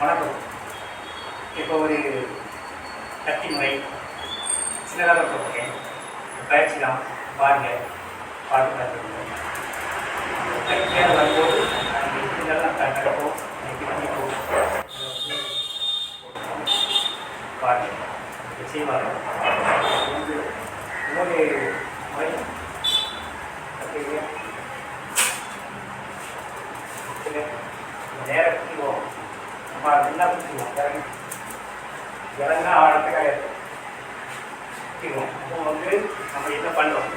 வணக்கம். இப்போ ஒரு கத்தி முறை. சின்னதாக போட்டிருக்கேன். பயிற்சி தான். பாருங்க. பாட்டு பார்த்துருக்கேன் கைக்காக வரும்போது அந்த இதெல்லாம் தட்டுறப்போ பாருங்க. நிச்சயமாக. மூணு முறை நேரம் குத்திடுவோம் நம்ம நல்லா சுற்றுவோம் இறங்கி இறங்கினா ஆழத்துக்காக குத்திடுவோம் அப்போ வந்து நம்ம என்ன பண்ணுறோம்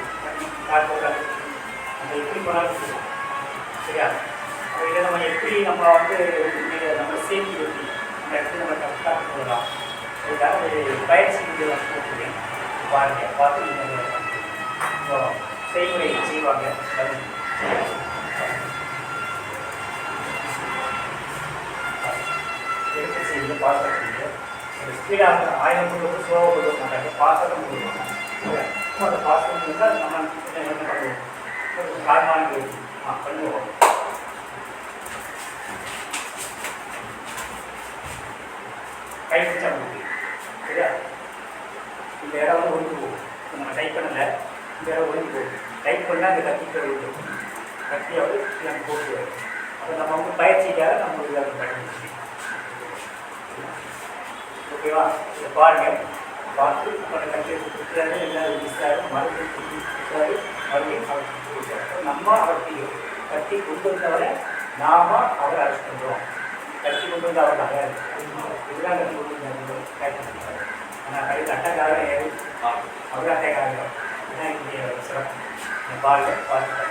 பார்த்து நம்ம எப்படி போனாலும் சுற்றுவோம் சரியா அப்போ இதை நம்ம எப்படி நம்ம வந்து நம்ம சேஃப்டி எப்படி நம்ம எப்படி நம்ம கரெக்டாக போகலாம் இதுக்காக ஒரு பயிற்சி வீடியோ நான் போட்டுருக்கேன் பாருங்க பார்த்து நீங்கள் இப்போ செய்முறை செய்வாங்க அது ஸ்பீடாக ஆயிரம் வந்து ஸ்லோவாக மாட்டாங்க. பாத்திரம் கொடுப்பாங்க அப்போ அந்த பாத்திரம் இருந்தால் நம்ம என்ன பண்ணுவோம்? காரணமாக ஆ பண்ணுவோம். கை வச்சா முடியும் சரியா? இந்த இடம் வந்து ஒழுங்கு போகும். நம்ம டைப் பண்ணலை. இந்த இடம் ஒழுங்கு போகும். டைப் பண்ணால் அந்த கத்திக்க விழுந்து கத்தியாவது நம்ம போட்டு அப்போ நம்ம வந்து பயிற்சிக்காக நம்ம இதை பண்ணி ஓகேவா? இதை பாருங்கள் பார்த்து நம்ம கட்டி கொடுக்குறாரு எல்லாரும் விசாரு மறுபடியும் கொடுக்குறாரு மறுபடியும் அவர் கொடுக்குறாரு. நம்ம அவர்த்தி கட்டி கொண்டு வந்தவரை நாம அவரை அரெஸ்ட் பண்ணுறோம் கட்டி கொண்டு வந்து அவர் நல்லா இதுதான் கட்டி கொண்டு வந்து ஆனால் கை அட்டைக்காரன் ஏறி அவர். அட்டைக்காரன் இதுதான் இங்கே சிறப்பு. பாருங்கள் பார்த்து